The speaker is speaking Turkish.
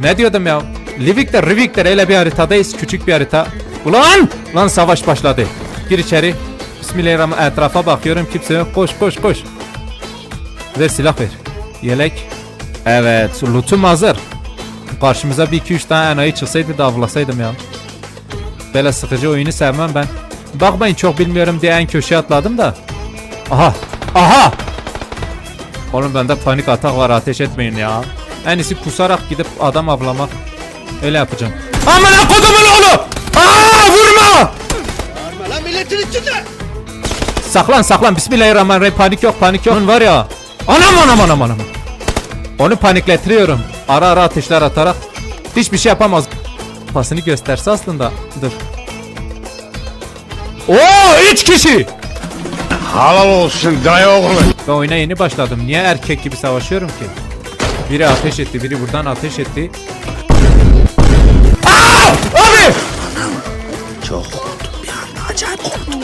Ne diyordum ya? Livik'te, Rivik'te öyle bir haritadayız. Küçük bir harita. Ulan! Lan savaş başladı. Gir içeri. Bismillahirrahmanirrahim. Etrafa bakıyorum. Kimse yok. Koş koş koş. Ver silah ver. Yelek. Evet. Lootum hazır. Karşımıza bir iki üç tane enayi çıksaydı da avlasaydım ya. Böyle sıkıcı oyunu sevmem ben. Bakmayın çok bilmiyorum diye en köşeye atladım da. Aha. Aha. Oğlum bende panik atak var ateş etmeyin ya. En iyisi pusarak gidip adam avlamak. Öyle yapacağım. Amına kodumun oğlu! Aa vurma! Lan milletin içinde. Saklan saklan bismillahirrahmanirrahim panik yok panik yok. Onun var ya. Anam anam anam anam. Onu paniklettiriyorum. Ara ara ateşler atarak. Hiçbir şey yapamaz. Pasını gösterse aslında. Dur. Oo üç kişi. Halal olsun dayı oğlu. Ben oyuna yeni başladım. Niye erkek gibi savaşıyorum ki? Biri ateş etti, biri buradan ateş etti. Aa! Abi! Çok korktum bir anda. Acayip korktum.